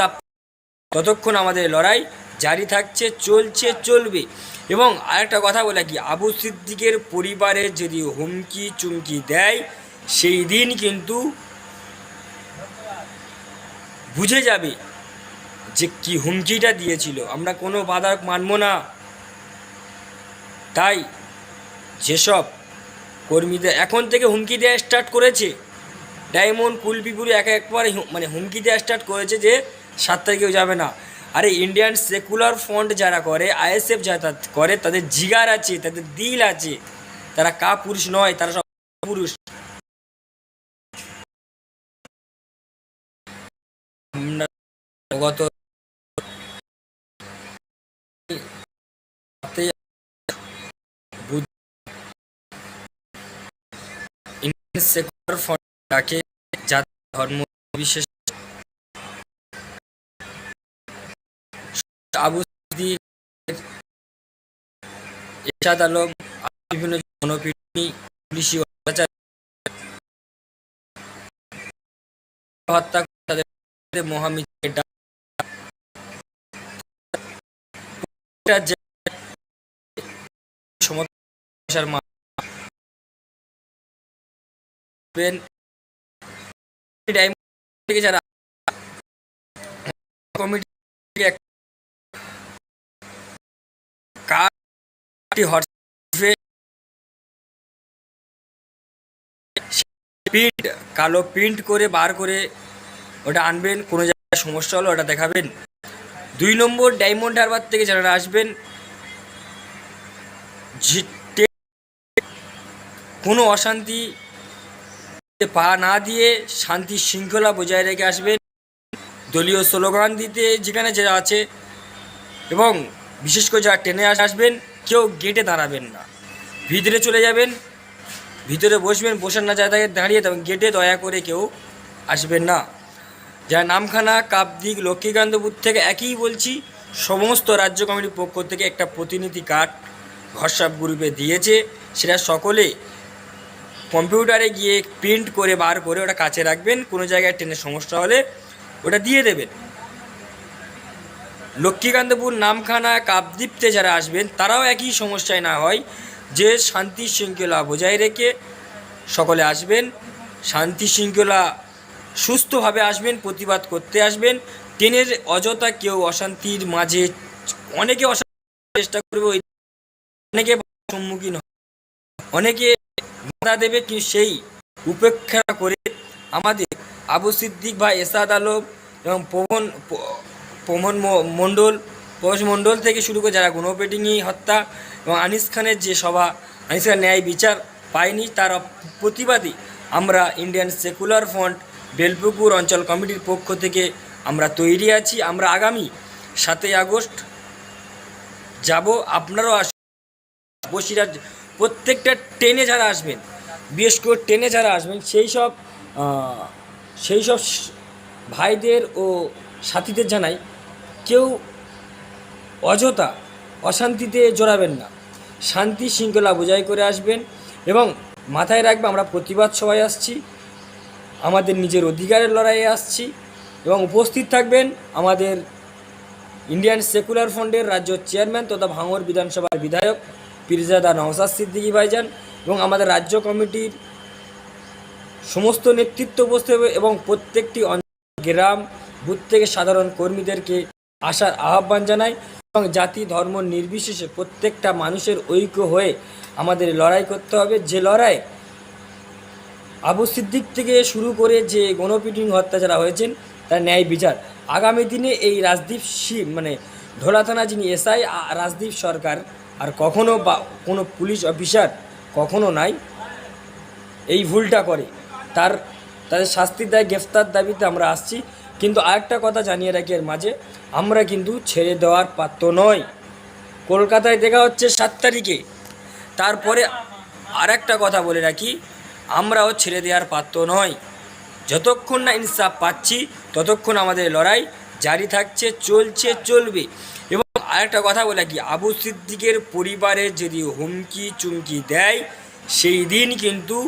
ইনসাফ ততক্ষণ আমাদের লড়াই জারি থাকছে, চলছে, চলবে। এবং আরেকটা কথা বলে কি আবু সিদ্দিকের পরিবারে যদি হুমকি চুমকি দেয়, সেই দিন কিন্তু বুঝে যাবে যে কি হুমকিটা দিয়েছিল। আমরা কোনো বাধা মানব না। তাই যেসব কর্মীদের এখন থেকে হুমকি দেওয়া স্টার্ট করেছে, ডায়মন্ড কুলপিপুরি এক একবার মানে হুমকি দেওয়া স্টার্ট করেছে যে সাত তারিখেও যাবে না। আরে ইন্ডিয়ান সেকুলার ফ্রন্ট যারা করে আইএসএফ যারা করে, তাদের জিগার আছে, তাদের দিল আছে। তারা কা পুরুষ নয়, তারা সব পুরুষ। সেকুলার ফ্রন্ট তাকে জাতি ধর্ম বিশেষ আবু এরশাদ আলম বিভিন্ন জনপিটনি পুলিশি হত্যা তাদের থেকে যারা কমিটি হোয়াটসঅ্যাপে প্রিন্ট কালো প্রিন্ট করে বার করে ওটা আনবেন, কোনো জায়গায় সমস্যা হলো ওটা দেখাবেন। দুই নম্বর ডায়মন্ড হারবার থেকে যারা আসবেন কোনো অশান্তি পা না দিয়ে শান্তি শৃঙ্খলা বজায় রেখে আসবেন। দলীয় স্লোগান দিতে যেখানে যারা আছে এবং বিশেষ করে যারা ট্রেনে আসবেন কেউ গেটে দাঁড়াবেন না। ভিতরে চলে যাবেন, ভিতরে বসবেন, বসার না জায়গায় দাঁড়িয়ে তবে গেটে দয়া করে কেউ আসবেন না। যারা নামখানা কাপদিক লক্ষ্মীকান্তপুর থেকে একই বলছি, সমস্ত রাজ্য কমিটির পক্ষ থেকে একটা প্রতিনিধি কার্ড হোয়াটসঅ্যাপ গ্রুপে দিয়েছে। সেটা সকলে কম্পিউটারে গিয়ে প্রিন্ট করে বার করে ওটা কাছে রাখবেন। কোনো জায়গায় ট্রেনের সমস্যা হলে ওটা দিয়ে দেবেন। লক্ষ্মীকান্তপুর নামখানা কাপদ্বীপতে যারা আসবেন, তারাও একই সমস্যায় না হয়, যে শান্তি শৃঙ্খলা বজায় রেখে সকলে আসবেন, শান্তি শৃঙ্খলা সুস্থভাবে আসবেন, প্রতিবাদ করতে আসবেন ট্রেনের অযথা কেউ অশান্তির মাঝে অনেকে অশান্তির চেষ্টা করবে, ওই অনেকে সম্মুখীন। অনেকে বাধা দেবে, কিন্তু সেই উপেক্ষা করে আমাদের আবু সিদ্দিক ভাই, এসাদ আলম এবং পবন প- পবন ম- মণ্ডল পৌষ মণ্ডল থেকে শুরু করে যারা গণপেটিংই হত্যা এবং আনিস খানের যে সভা, আনিস খান ন্যায় বিচার পায়নি, তার প্রতিবাদী আমরা ইন্ডিয়ান সেকুলার ফ্রন্ট, বেলপুকুর অঞ্চল কমিটির পক্ষ থেকে আমরা তৈরি আছি। আমরা আগামী সাতই আগস্ট যাব। আপনারাও আস, বসিরহাট, প্রত্যেকটা ট্রেনে যারা আসবেন, বিশেষ করে ট্রেনে যারা আসবেন, সেই সব সেই সব ভাইদের ও সাথীদের জানাই কেউ অযথা অশান্তিতে জড়াবেন না। শান্তি শৃঙ্খলা বজায় করে আসবেন এবং মাথায় রাখবে আমরা প্রতিবাদ সবাই আসছি, আমাদের নিজের অধিকারের লড়াইয়ে আসছি এবং উপস্থিত থাকবেন আমাদের ইন্ডিয়ান সেকুলার ফ্রন্টের রাজ্য চেয়ারম্যান তথা ভাঙর বিধানসভার বিধায়ক পীরজাদা নওসাদ সিদ্দিকী ভাইজান এবং আমাদের রাজ্য কমিটির সমস্ত নেতৃত্ব উপস্থিত এবং প্রত্যেকটি অঞ্চল, গ্রাম, বুথ থেকে সাধারণ কর্মীদেরকে আসার আহ্বান জানাই এবং জাতি, ধর্ম নির্বিশেষে প্রত্যেকটা মানুষের ঐক্য হয়ে আমাদের লড়াই করতে হবে। যে লড়াই আবু সিদ্দিক থেকে শুরু করে যে গণপিটিং হত্যা যারা হয়েছেন, তার ন্যায় বিচার। আগামী দিনে এই রাজদীপ শিব মানে ধোলা থানা যিনি এসআই রাজদীপ সরকার, আর কখনো বা কোনো পুলিশ অফিসার কখনো নাই, এই ভুলটা করে। তার, তাদের শাস্তির দায়, গ্রেফতার দাবিতে আমরা আসছি। কিন্তু আরেকটা কথা জানিয়ে রাখি এর মাঝে, আমরা কিন্তু ছেড়ে দেওয়ার পাত্র নয় কলকাতায় দেখা হচ্ছে সাত তারিখে। তারপরে আরেকটা কথা বলে রাখি, আমরাও ছেড়ে দেওয়ার পাত্র নয় যতক্ষণ না ইনসাফ পাচ্ছি, ততক্ষণ আমাদের লড়াই জারি থাকছে, চলছে, চলবে। এবং আরেকটা কথা বলে কি আবু সিদ্দিকের পরিবারে যদি হুমকি চুমকি দেয়, সেই দিন কিন্তু